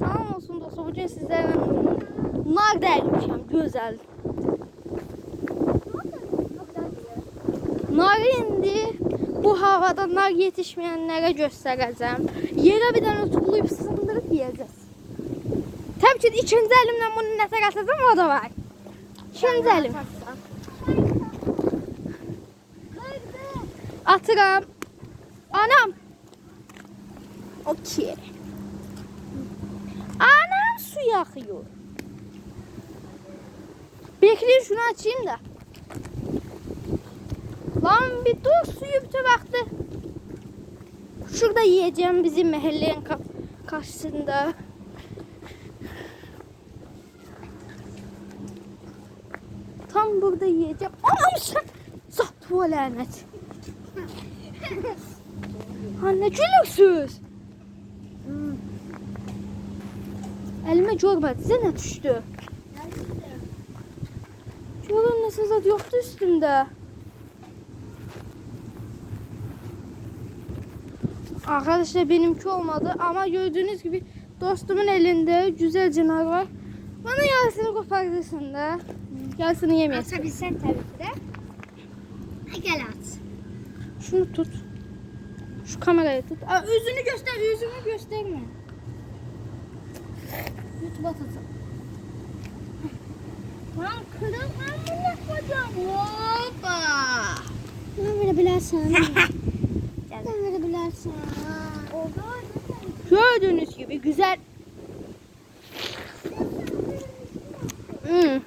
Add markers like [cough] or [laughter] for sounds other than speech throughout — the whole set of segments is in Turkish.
Salam olsun dostlar. Bugün sizlerle nar delmişim. Güzel. Nar indi bu havada nar yetişmeyenlere göstereceğim. Yere bir tane tullayıp sındırıp yiyeceğiz. Tabii ki ikinci elimden bunu ne atacağım o da var. İkinci elim. Atıram. Anam. Okey. Yakıyor. Bekleyin şunu açayım da. Lan bir dur suyu bütün baktı. Şurada yiyeceğim bizim mahallenin ka- karşısında. Tam burada yiyeceğim. Anam sen. Zat bu lanet. Anne gülüksüz. Elime görmedi. Size ne düştü? Yolun nasıl zat yoktu üstümde. Arkadaşlar benimki olmadı ama gördüğünüz gibi dostumun elinde güzel canavar var. Bana yarısını kopartırsın da. Yarısını yemeyesin. Atabilsen tabii ki de. Gel at. Şunu tut. Şu kamerayı tut. Aa, yüzünü göster, yüzünü gösterme. YouTube'a tutun. Lan kırık ben bunu yapacağım. Hoppa. Ben verebilirsin. [laughs] Ben verebilirsin. Oldu. Gördüğünüz gibi güzel. Hmm.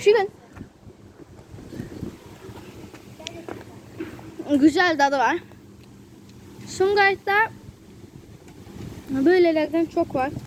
Şirin. Güzel tadı var. Sungayt'ta böylelerden çok var.